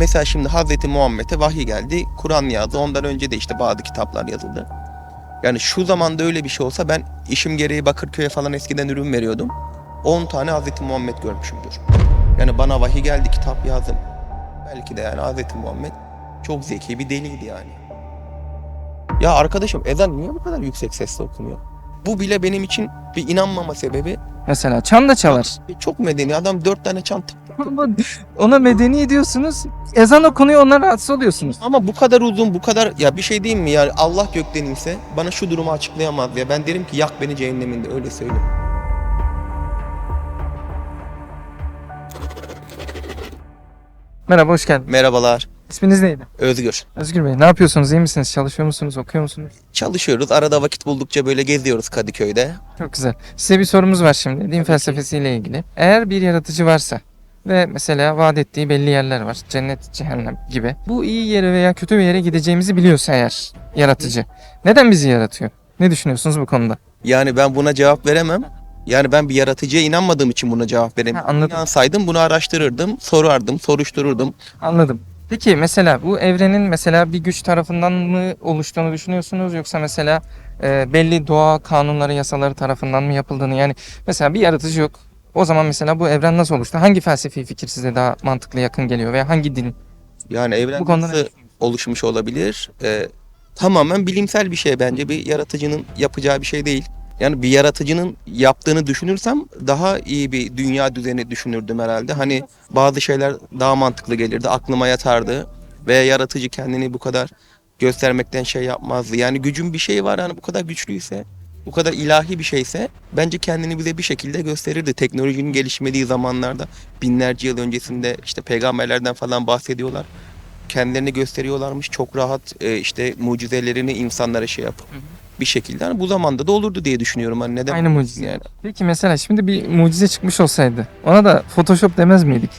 Mesela şimdi Hazreti Muhammed'e vahiy geldi, Kur'an yazdı. Ondan önce de işte bazı kitaplar yazıldı. Yani şu zamanda öyle bir şey olsa ben işim gereği Bakırköy'e falan eskiden ürün veriyordum. 10 tane Hazreti Muhammed görmüşümdür. Yani bana vahiy geldi, kitap yazdım. Belki de yani Hazreti Muhammed çok zeki bir deliydi yani. Ya arkadaşım ezan niye bu kadar yüksek sesle okunuyor? Bu bile benim için bir inanmama sebebi. Mesela çan da çalar. Çok medeni adam dört tane çanta. Ama Ona medeni diyorsunuz. Ezan okunuyor ona rahatsız oluyorsunuz. Ama bu kadar uzun, bu kadar ya bir şey diyeyim mi yani Allah gökten inse bana şu durumu açıklayamaz ya. Ben derim ki yak beni cehenneminde öyle söyleyeyim. Merhaba hoş geldin. Merhabalar, İsminiz neydi? Özgür. Özgür Bey ne yapıyorsunuz? İyi misiniz? Çalışıyor musunuz? Okuyor musunuz? Çalışıyoruz, arada vakit buldukça böyle geziyoruz Kadıköy'de. Çok güzel. Size bir sorumuz var şimdi. Din felsefesiyle ilgili. Eğer bir yaratıcı varsa ve mesela vaat ettiği belli yerler var. Cennet, cehennem gibi. Bu iyi yere veya kötü bir yere gideceğimizi biliyorsa eğer yaratıcı. Neden bizi yaratıyor? Ne düşünüyorsunuz bu konuda? Yani ben buna cevap veremem. Yani ben bir yaratıcıya inanmadığım için buna cevap veremem. Ha, anladım. İnansaydım bunu araştırırdım, sorardım, soruştururdum. Anladım. Peki mesela bu evrenin mesela bir güç tarafından mı oluştuğunu düşünüyorsunuz yoksa mesela e, belli doğa kanunları, yasaları tarafından mı yapıldığını yani mesela bir yaratıcı yok. O zaman mesela bu evren nasıl oluştu? Hangi felsefi fikir size daha mantıklı yakın geliyor veya hangi din? Yani evren Bu konuda nasıl oluşmuş olabilir? Ee, tamamen bilimsel bir şey bence. Bir yaratıcının yapacağı bir şey değil. Yani bir yaratıcının yaptığını düşünürsem daha iyi bir dünya düzeni düşünürdüm herhalde. Hani bazı şeyler daha mantıklı gelirdi, aklıma yatardı. Veya yaratıcı kendini bu kadar göstermekten şey yapmazdı. Yani gücün bir şeyi var hani bu kadar güçlüyse, bu kadar ilahi bir şeyse bence kendini bize bir şekilde gösterirdi. Teknolojinin gelişmediği zamanlarda binlerce yıl öncesinde işte peygamberlerden falan bahsediyorlar. Kendilerini gösteriyorlarmış çok rahat e, işte mucizelerini insanlara şey yapıp bir şekilde. Hani bu zamanda da olurdu diye düşünüyorum. Hani neden? Aynı mucize. Yani. Peki mesela şimdi bir mucize çıkmış olsaydı ona da Photoshop demez miydik?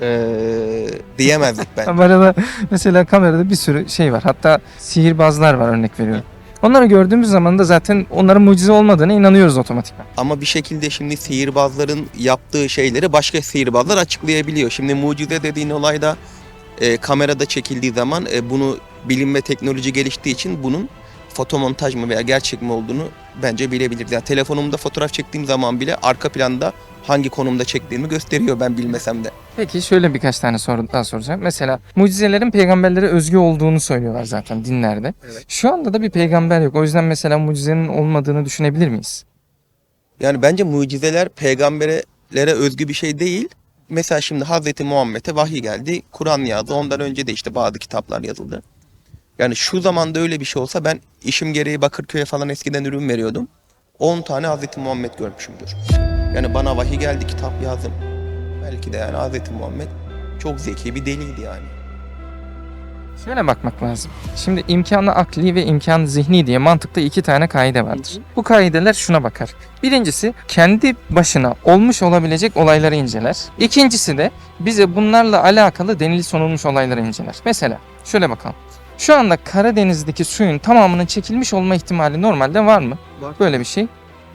Ee, diyemezdik ben. Kamerada mesela kamerada bir sürü şey var. Hatta sihirbazlar var örnek veriyorum. Onları gördüğümüz zaman da zaten onların mucize olmadığına inanıyoruz otomatikman. Ama bir şekilde şimdi sihirbazların yaptığı şeyleri başka sihirbazlar açıklayabiliyor. Şimdi mucize dediğin olayda e, kamerada çekildiği zaman e, bunu bilim ve teknoloji geliştiği için bunun fotomontaj mı veya gerçek mi olduğunu bence bilebiliriz. Yani telefonumda fotoğraf çektiğim zaman bile arka planda hangi konumda çektiğimi gösteriyor ben bilmesem de. Peki şöyle birkaç tane soru daha soracağım. Mesela mucizelerin peygamberlere özgü olduğunu söylüyorlar zaten dinlerde. Evet. Şu anda da bir peygamber yok. O yüzden mesela mucizenin olmadığını düşünebilir miyiz? Yani bence mucizeler peygamberlere özgü bir şey değil. Mesela şimdi Hazreti Muhammed'e vahiy geldi, Kur'an yazdı. Ondan önce de işte bazı kitaplar yazıldı. Yani şu zamanda öyle bir şey olsa ben işim gereği Bakırköy'e falan eskiden ürün veriyordum. 10 tane Hazreti Muhammed görmüşümdür. Yani bana vahiy geldi, kitap yazdım. Belki de yani Hazreti Muhammed çok zeki bir deliydi yani. Şöyle bakmak lazım. Şimdi imkanı akli ve imkanı zihni diye mantıkta iki tane kaide vardır. Bu kaideler şuna bakar. Birincisi kendi başına olmuş olabilecek olayları inceler. İkincisi de bize bunlarla alakalı denili sonulmuş olayları inceler. Mesela şöyle bakalım. Şu anda Karadeniz'deki suyun tamamının çekilmiş olma ihtimali normalde var mı? Böyle bir şey.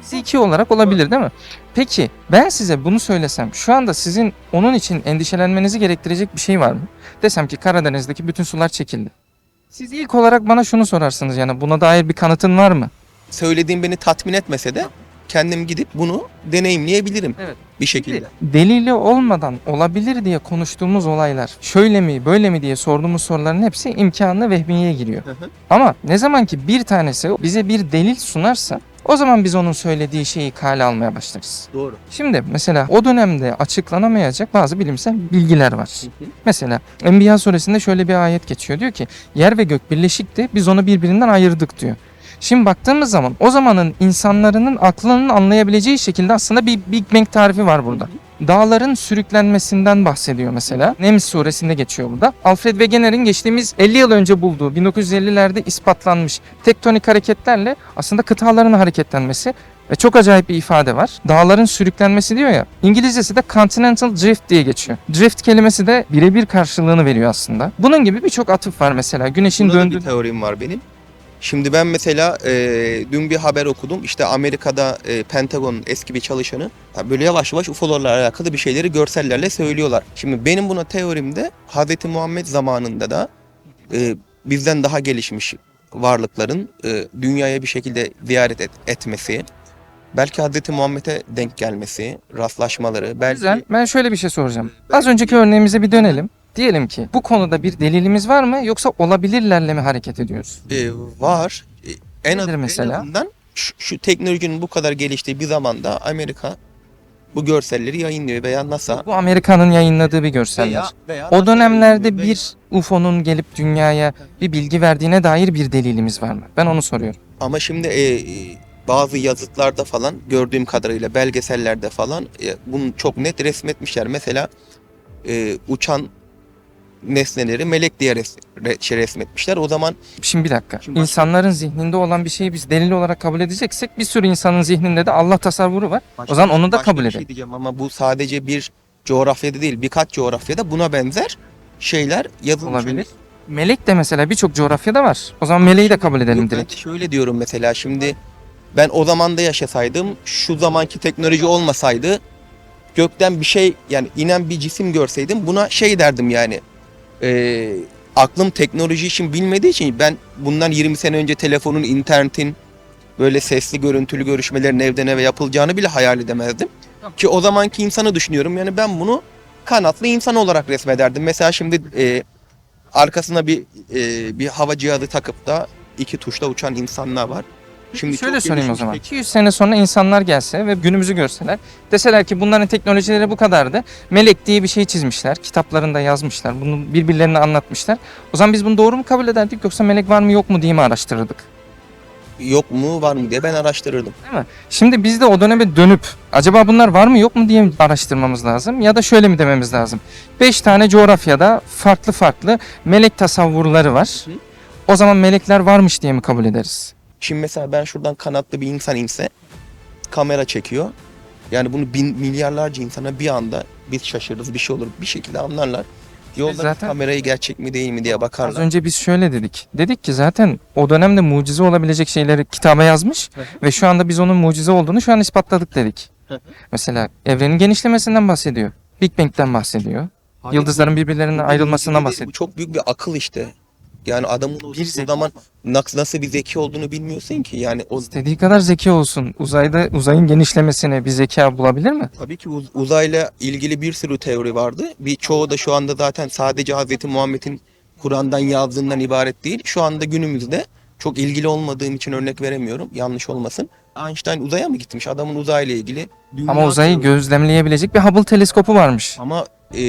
Zeki olarak olabilir değil mi? Peki ben size bunu söylesem şu anda sizin onun için endişelenmenizi gerektirecek bir şey var mı? Desem ki Karadeniz'deki bütün sular çekildi. Siz ilk olarak bana şunu sorarsınız yani buna dair bir kanıtın var mı? Söylediğim beni tatmin etmese de kendim gidip bunu deneyimleyebilirim Evet. bir şekilde. Delili olmadan olabilir diye konuştuğumuz olaylar şöyle mi böyle mi diye sorduğumuz soruların hepsi imkanı vehmiye giriyor. Hı hı. Ama ne zaman ki bir tanesi bize bir delil sunarsa o zaman biz onun söylediği şeyi kale almaya başlarız. Doğru. Şimdi mesela o dönemde açıklanamayacak bazı bilimsel bilgiler var. Mesela Enbiya suresinde şöyle bir ayet geçiyor. Diyor ki yer ve gök birleşikti biz onu birbirinden ayırdık diyor. Şimdi baktığımız zaman o zamanın insanların aklının anlayabileceği şekilde aslında bir Big Bang tarifi var burada. Dağların sürüklenmesinden bahsediyor mesela. Neml suresinde geçiyor burada. Alfred Wegener'in geçtiğimiz 50 yıl önce bulduğu 1950'lerde ispatlanmış tektonik hareketlerle aslında kıtaların hareketlenmesi ve çok acayip bir ifade var. Dağların sürüklenmesi diyor ya. İngilizcesi de continental drift diye geçiyor. Drift kelimesi de birebir karşılığını veriyor aslında. Bunun gibi birçok atıf var mesela. Güneşin döndüğü bir teorim var benim. Şimdi ben mesela e, dün bir haber okudum. İşte Amerika'da e, Pentagon'un eski bir çalışanı böyle yavaş yavaş UFO'larla alakalı bir şeyleri görsellerle söylüyorlar. Şimdi benim buna teorimde Hz. Muhammed zamanında da e, bizden daha gelişmiş varlıkların e, dünyaya bir şekilde ziyaret et- etmesi, belki Hz. Muhammed'e denk gelmesi, rastlaşmaları, belki Güzel. Ben şöyle bir şey soracağım. Az önceki örneğimize bir dönelim. Diyelim ki bu konuda bir delilimiz var mı yoksa olabilirlerle mi hareket ediyoruz? E, var. E, en, Nedir mesela? en azından şu, şu teknolojinin bu kadar geliştiği bir zamanda Amerika bu görselleri yayınlıyor veya NASA Bu Amerika'nın yayınladığı bir görseller. veya, veya O dönemlerde yayınlıyor bir UFO'nun gelip dünyaya bir bilgi verdiğine dair bir delilimiz var mı? Ben onu soruyorum. veya- ama şimdi e, e, bazı yazıtlarda falan gördüğüm kadarıyla belgesellerde falan e, bunu çok net resmetmişler. Mesela e, uçan nesneleri melek diye res, re- şey resmetmişler. O zaman Şimdi bir dakika. Şimdi başka- İnsanların zihninde olan bir şeyi biz delil olarak kabul edeceksek bir sürü insanın zihninde de Allah tasavvuru var. O zaman onu da başka kabul bir edelim. Şey diyeceğim ama bu sadece bir coğrafyada değil birkaç coğrafyada buna benzer şeyler yazılmış. Olabilir. Melek de mesela birçok coğrafyada var. O zaman meleği de kabul edelim Yok, ben direkt. şöyle diyorum mesela şimdi ben o zamanda yaşasaydım şu zamanki teknoloji olmasaydı gökten bir şey yani inen bir cisim görseydim buna şey derdim yani Ee, aklım teknoloji için bilmediği için ben bundan 20 sene önce telefonun internetin böyle sesli görüntülü görüşmelerin evden eve yapılacağını bile hayal edemezdim. Ki o zamanki insanı düşünüyorum yani ben bunu kanatlı insan olarak resmederdim. Mesela şimdi e, arkasına bir e, bir hava cihazı takıp da iki tuşla uçan insanlar var. Şimdi Şöyle çok sorayım o gelişmiş zaman. tek- 200 sene sonra insanlar gelse ve günümüzü görseler deseler ki bunların teknolojileri bu kadardı. Melek diye bir şey çizmişler. Kitaplarında yazmışlar. Bunu birbirlerine anlatmışlar. O zaman biz bunu doğru mu kabul ederdik yoksa melek var mı yok mu diye mi araştırırdık? yok mu var mı diye ben araştırırdım. Şimdi biz de o döneme dönüp acaba bunlar var mı yok mu diye mi araştırmamız lazım ya da şöyle mi dememiz lazım? 5 tane coğrafyada farklı farklı melek tasavvurları var. Hı hı. O zaman melekler varmış diye mi kabul ederiz? Şimdi mesela ben şuradan kanatlı bir insan inse kamera çekiyor. Yani bunu bin milyarlarca insana bir anda biz şaşırırız bir şey olur bir şekilde anlarlar. Yolda zaten- kamerayı gerçek mi değil mi diye Az bakarlar. önce biz şöyle dedik. Dedik ki zaten o dönemde mucize olabilecek şeyleri kitaba yazmış ve şu anda biz onun mucize olduğunu şu an ispatladık dedik. Mesela evrenin genişlemesinden bahsediyor. Big Bang'den bahsediyor. Yıldızların birbirlerinden ayrılmasından Bu bahsediyor. çok büyük bir akıl işte. Yani adamın Bir o zaman nasıl, nasıl bir zeki olduğunu bilmiyorsun ki. Yani o İstediği kadar zeki olsun. Uzayda uzayın genişlemesine bir zeka bulabilir mi? Tabii ki uz- uzayla ilgili bir sürü teori vardı. Bir çoğu da şu anda zaten sadece Hazreti Muhammed'in Kur'an'dan yazdığından ibaret değil. Şu anda günümüzde çok ilgili olmadığım için örnek veremiyorum. Yanlış olmasın. Einstein uzaya mı gitmiş? Adamın uzayla ilgili. dünya Ama uzayı teori- gözlemleyebilecek bir Hubble teleskopu varmış. Ama e,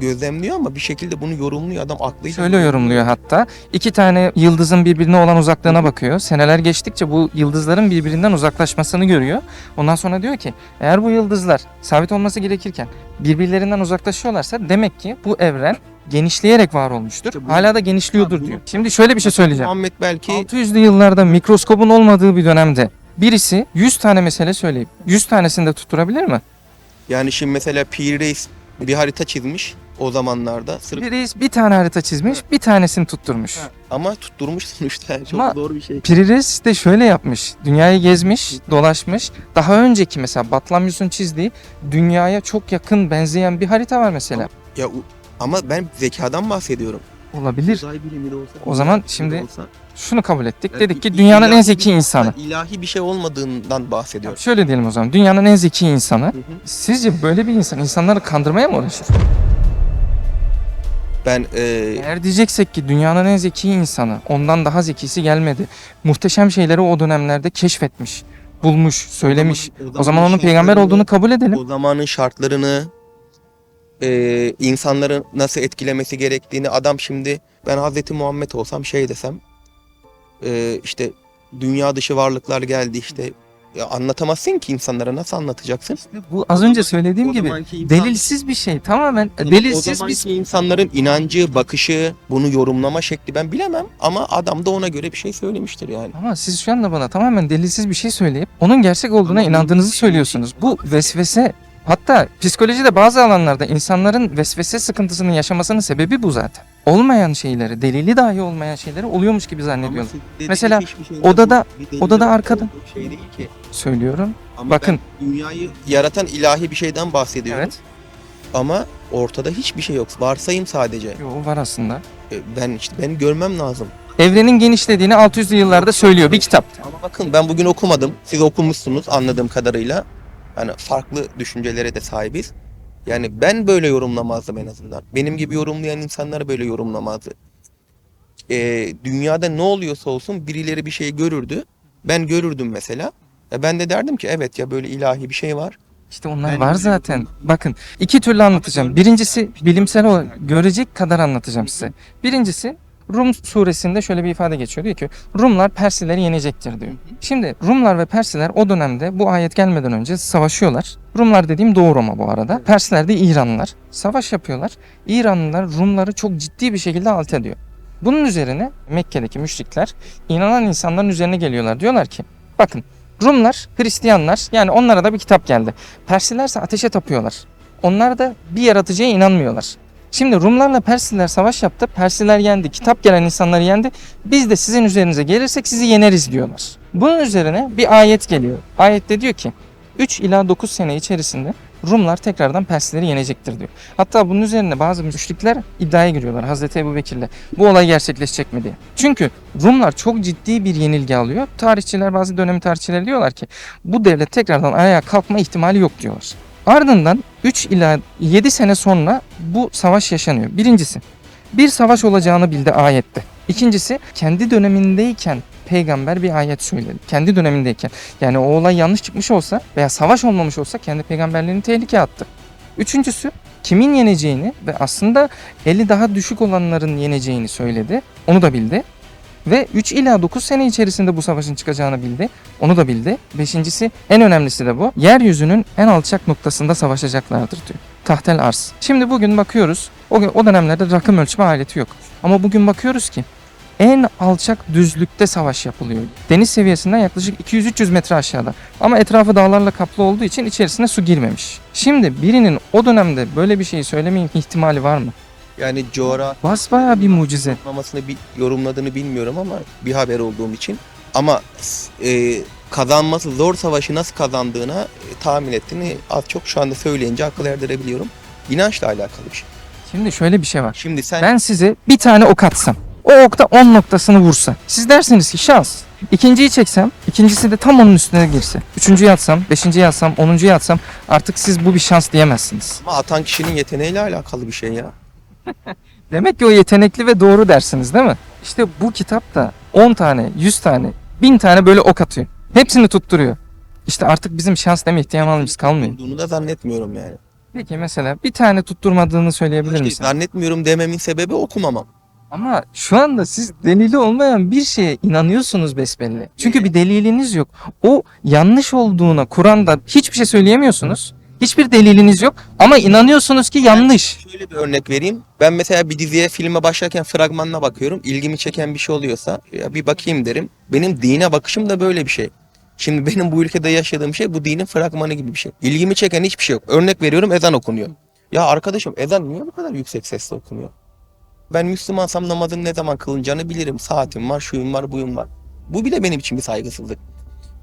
gözlemliyor ama bir şekilde bunu yorumluyor adam aklıyla. Şöyle yorumluyor hatta. iki tane yıldızın birbirine olan uzaklığına bakıyor. Seneler geçtikçe bu yıldızların birbirinden uzaklaşmasını görüyor. Ondan sonra diyor ki eğer bu yıldızlar sabit olması gerekirken birbirlerinden uzaklaşıyorlarsa demek ki bu evren genişleyerek var olmuştur. İşte bu- Hala da genişliyordur bu- diyor. Şimdi şöyle bir şey söyleyeceğim. Muhammed belki 600'lü yıllarda mikroskopun olmadığı bir dönemde birisi 100 tane mesele söyleyip 100 tanesini de tutturabilir mi? yani şimdi mesela Pir Reis bir harita çizmiş o zamanlarda. Sırf Bir reis bir tane harita çizmiş, bir tanesini tutturmuş. ama tutturmuş sonuçta. Çok Ama- zor bir şey. Piri de şöyle yapmış. Dünyayı gezmiş, dolaşmış. Daha önceki mesela Batlamyus'un çizdiği dünyaya çok yakın benzeyen bir harita var mesela. Ya ama ben zekadan bahsediyorum. Olabilir. Uzay bilimi de olsa. O zaman şimdi- olsa, Şunu kabul ettik. Dedik ki dünyanın en zeki insanı. ilahi bir şey olmadığından bahsediyorum. Şöyle diyelim o zaman. Dünyanın en zeki insanı. Sizce böyle bir insan insanları kandırmaya mı uğraşır? Ben e, Eğer diyeceksek ki dünyanın en zeki insanı, ondan daha zekisi gelmedi. Muhteşem şeyleri o dönemlerde keşfetmiş, bulmuş, söylemiş. O zaman onun peygamber olduğunu kabul edelim. o zamanın şartlarını e, insanları nasıl etkilemesi gerektiğini adam şimdi ben Hazreti Muhammed olsam şey desem e, işte dünya dışı varlıklar geldi işte ya anlatamazsın ki insanlara nasıl anlatacaksın? Bu az önce söylediğim O gibi insan- delilsiz bir şey. Tamamen o delilsiz bir zamanki insanların inancı, bakışı, bunu yorumlama şekli ben bilemem ama adam da ona göre bir şey söylemiştir yani. Ama siz şu anda bana tamamen delilsiz bir şey söyleyip onun gerçek olduğuna Ama- inandığınızı söylüyorsunuz. Bu vesvese Hatta psikolojide bazı alanlarda insanların vesvese sıkıntısının yaşamasının sebebi bu zaten. Olmayan şeyleri, delili dahi olmayan şeyleri oluyormuş gibi zannediyorlar. Mesela odada- odada arkada- şey değil ki. Söylüyorum. Ama Bakın. dünyayı yaratan ilahi bir şeyden bahsediyorum. Evet. Ama ortada hiçbir şey yok. Varsayım sadece. Yo, var aslında. E, Ben işte ben görmem lazım. Evrenin genişlediğini 600'lü yıllarda söylüyor bir kitap. Ama bakın ben bugün okumadım. Siz okumuşsunuz anladığım kadarıyla. Yani farklı düşüncelere de sahibiz. Yani ben böyle yorumlamazdım en azından. Benim gibi yorumlayan insanlar böyle yorumlamazdı. E, dünyada ne oluyorsa olsun birileri bir şey görürdü. Ben görürdüm mesela. E, ben de derdim ki evet ya böyle ilahi bir şey var. İşte onlar Ben var zaten. Bakın iki türlü anlatacağım. Birincisi bilimsel olarak görecek kadar anlatacağım size. Birincisi Rum suresinde şöyle bir ifade geçiyor. Diyor ki Rumlar Persileri yenecektir diyor. Şimdi Rumlar ve Persiler o dönemde bu ayet gelmeden önce savaşıyorlar. Rumlar dediğim Doğu Roma bu arada. Persler de İranlılar. Savaş yapıyorlar. İranlılar Rumları çok ciddi bir şekilde alt ediyor. Bunun üzerine Mekke'deki müşrikler inanan insanların üzerine geliyorlar. Diyorlar ki bakın Rumlar Hristiyanlar yani onlara da bir kitap geldi. Persilerse ateşe tapıyorlar. Onlar da bir yaratıcıya inanmıyorlar. Şimdi Rumlarla Persiler savaş yaptı. Persiler yendi. Kitap gelen insanları yendi. Biz de sizin üzerinize gelirsek sizi yeneriz diyorlar. Bunun üzerine bir ayet geliyor. Ayette diyor ki 3 ila 9 sene içerisinde Rumlar tekrardan Persleri yenecektir diyor. Hatta bunun üzerine bazı müşrikler iddiaya giriyorlar Hazreti Ebu Bekir'le. Bu olay gerçekleşecek mi diye. Çünkü Rumlar çok ciddi bir yenilgi alıyor. Tarihçiler bazı dönem tarihçileri diyorlar ki bu devlet tekrardan ayağa kalkma ihtimali yok diyorlar. Ardından 3 ila 7 sene sonra bu savaş yaşanıyor. Birincisi bir savaş olacağını bildi ayette. İkincisi kendi dönemindeyken peygamber bir ayet söyledi. Kendi dönemindeyken. Yani o olay yanlış çıkmış olsa veya savaş olmamış olsa kendi peygamberliğini tehlikeye attı. Üçüncüsü kimin yeneceğini ve aslında eli daha düşük olanların yeneceğini söyledi. Onu da bildi. Ve 3 ila 9 sene içerisinde bu savaşın çıkacağını bildi. Onu da bildi. Beşincisi en önemlisi de bu. Yeryüzünün en alçak noktasında savaşacaklardır diyor. Tahtel arz. Şimdi bugün bakıyoruz. O, o dönemlerde rakım ölçme aleti yok. Ama bugün bakıyoruz ki en alçak düzlükte savaş yapılıyor. Deniz seviyesinden yaklaşık 200-300 metre aşağıda. Ama etrafı dağlarla kaplı olduğu için içerisine su girmemiş. Şimdi birinin o dönemde böyle bir şeyi söyleme ihtimali var mı? Yani coğrafya Basbayağı bir mucize. yorumlamasını bir yorumladığını bilmiyorum ama bir haber olduğum için. Ama e, kazanması zor savaşı nasıl kazandığına e, tahmin ettiğini az çok şu anda söyleyince akıl erdirebiliyorum. İnançla alakalı bir şey. Şimdi şöyle bir şey var. Şimdi sen Ben size bir tane ok atsam. O okta 10 noktasını vursa. Siz dersiniz ki şans. İkinciyi çeksem, ikincisi de tam onun üstüne girse. Üçüncüyü atsam, beşinciyi atsam, onuncuyu atsam artık siz bu bir şans diyemezsiniz. ama atan kişinin yeteneğiyle alakalı bir şey ya. Demek ki o yetenekli ve doğru dersiniz değil mi? İşte bu kitap da 10 tane, 100 tane, 1000 tane böyle ok atıyor. Hepsini tutturuyor. İşte artık bizim şans deme ihtimalimiz kalmıyor. Olduğunu da zannetmiyorum yani. Peki mesela bir tane tutturmadığını söyleyebilir İşte misin? zannetmiyorum dememin sebebi okumamam. Ama şu anda siz delili olmayan bir şeye inanıyorsunuz besbelli. Çünkü bir deliliniz yok. O yanlış olduğuna Kur'an'da hiçbir şey söyleyemiyorsunuz. Hiçbir deliliniz yok ama inanıyorsunuz ki yanlış. Şöyle bir örnek vereyim. Ben mesela bir diziye, filme başlarken fragmanına bakıyorum. İlgimi çeken bir şey oluyorsa ya bir bakayım derim. Benim dine bakışım da böyle bir şey. Şimdi benim bu ülkede yaşadığım şey bu dinin fragmanı gibi bir şey. İlgimi çeken hiçbir şey yok. Örnek veriyorum ezan okunuyor. Ya arkadaşım ezan niye bu kadar yüksek sesle okunuyor? Ben Müslümansam namazın ne zaman kılınacağını bilirim. Saatim var, şuyum var, buyum var. Bu bile benim için bir saygısızlık.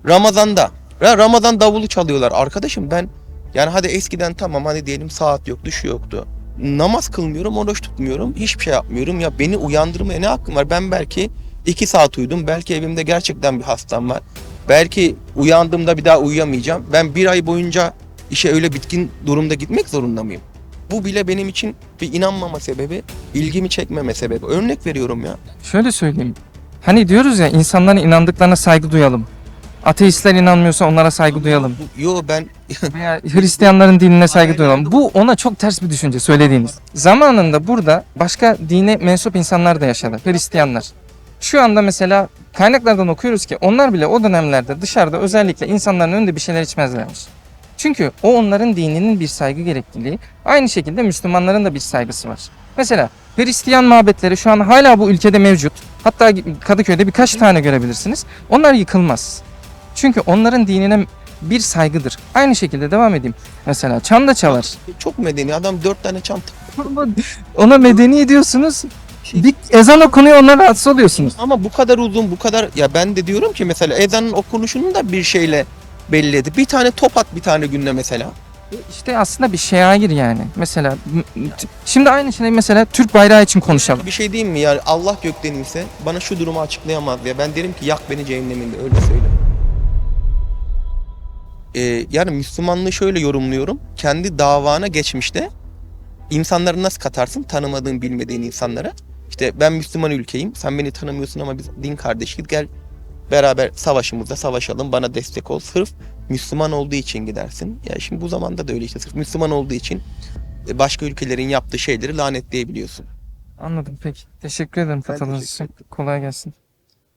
Ramazanda. Ramazan davulu çalıyorlar. Arkadaşım ben yani hadi eskiden tamam hadi diyelim saat yoktu, şu yoktu. Namaz kılmıyorum, oruç tutmuyorum, hiçbir şey yapmıyorum. Ya beni uyandırmaya ne hakkım var? Ben belki iki saat uyudum. Belki evimde gerçekten bir hastam var. Belki uyandığımda bir daha uyuyamayacağım. Ben bir ay boyunca işe öyle bitkin durumda gitmek zorunda mıyım? Bu bile benim için bir inanmama sebebi, ilgimi çekmeme sebebi. Örnek veriyorum ya. Şöyle söyleyeyim. Hani diyoruz ya insanların inandıklarına saygı duyalım. Ateistler inanmıyorsa onlara saygı duyalım. Yo ben Veya Hristiyanların dinine saygı duyalım. Bu ona çok ters bir düşünce söylediğiniz. Zamanında burada başka dine mensup insanlar da yaşadı. Hristiyanlar. Şu anda mesela kaynaklardan okuyoruz ki onlar bile o dönemlerde dışarıda özellikle insanların önünde bir şeyler içmezlermiş. Çünkü o onların dininin bir saygı gerekliliği. Aynı şekilde Müslümanların da bir saygısı var. Mesela Hristiyan mabetleri şu an hala bu ülkede mevcut. Hatta Kadıköy'de birkaç tane görebilirsiniz. Onlar yıkılmaz. Çünkü onların dinine bir saygıdır. Aynı şekilde devam edeyim. Mesela çan da çalar. Çok medeni adam dört tane çanta. Ona medeni diyorsunuz. Bir ezan okunuyor ona rahatsız oluyorsunuz. Ama bu kadar uzun bu kadar ya ben de diyorum ki mesela ezanın okunuşunu da bir şeyle belledi. Bir tane top at bir tane günde mesela. İşte aslında bir şair yani. Mesela şimdi aynı şeyi mesela Türk bayrağı için konuşalım. Bir şey diyeyim mi yani Allah gökten inse bana şu durumu açıklayamaz ya. Ben derim ki yak beni cehenneminde öyle söyle. Ee, yani Müslümanlığı şöyle yorumluyorum. Kendi davana geçmişte insanları nasıl katarsın tanımadığın bilmediğin insanlara. İşte ben Müslüman ülkeyim sen beni tanımıyorsun ama biz din kardeşiyiz gel beraber savaşımızda savaşalım bana destek ol. Sırf Müslüman olduğu için gidersin. Ya şimdi bu zamanda da öyle işte sırf Müslüman olduğu için e, başka ülkelerin yaptığı şeyleri lanetleyebiliyorsun. Anladım peki. Teşekkür ederim katıldığınız için. Kolay gelsin.